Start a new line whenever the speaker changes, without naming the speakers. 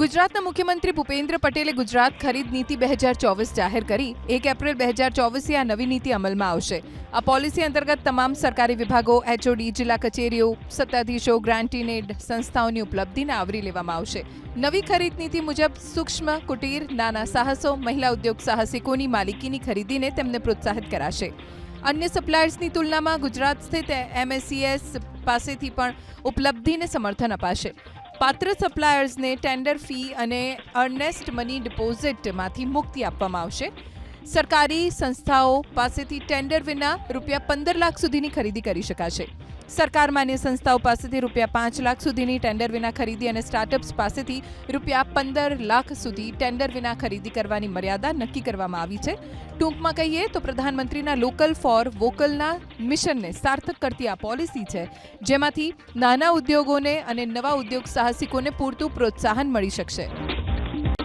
ગુજરાતના મુખ્યમંત્રી ભૂપેન્દ્ર પટેલે ગુજરાત ખરીદ નીતિ બે હજાર ચોવીસ જાહેર કરી. એક એપ્રિલ બે હજાર ચોવીસથી આ નવી નીતિ અમલમાં આવશે. આ પોલિસી અંતર્ગત તમામ સરકારી વિભાગો, એચઓડી, જિલ્લા કચેરીઓ, સત્તાધીશો ગ્રાન્ટીન એડ સંસ્થાઓની ઉપલબ્ધિને આવરી લેવામાં આવશે. નવી ખરીદ નીતિ મુજબ સૂક્ષ્મ, કુટીર, નાના સાહસો, મહિલા ઉદ્યોગ સાહસિકોની માલિકીની ખરીદીને તેમને પ્રોત્સાહિત કરાશે. અન્ય સપ્લાયર્સની તુલનામાં ગુજરાત સ્થિત એમએસસીએસ પાસેથી પણ ઉપલબ્ધિને સમર્થન અપાશે. પાત્ર સપ્લાયર્સને ટેન્ડર ફી અને અર્નેસ્ટ મની ડિપોઝિટમાંથી મુક્તિ આપવામાં આવશે. સરકારી સંસ્થાઓ પાસેથી ટેન્ડર વિના રૂપિયા પંદર લાખ સુધીની ખરીદી કરી શકાશે. સરકાર માન્ય સંસ્થાઓ પાસેથી રૂપિયા પાંચ લાખ સુધીની ટેન્ડર વિના ખરીદી અને સ્ટાર્ટઅપ્સ પાસેથી રૂપિયા પંદર લાખ સુધી ટેન્ડર વિના ખરીદી કરવાની મર્યાદા નક્કી કરવામાં આવી છે. ટૂંકમાં કહીએ તો પ્રધાનમંત્રીના લોકલ ફોર વોકલના મિશનને સાર્થક કરતી આ પોલિસી છે, જેમાંથી નાના ઉદ્યોગોને અને નવા ઉદ્યોગ સાહસિકોને પૂરતું પ્રોત્સાહન મળી શકશે.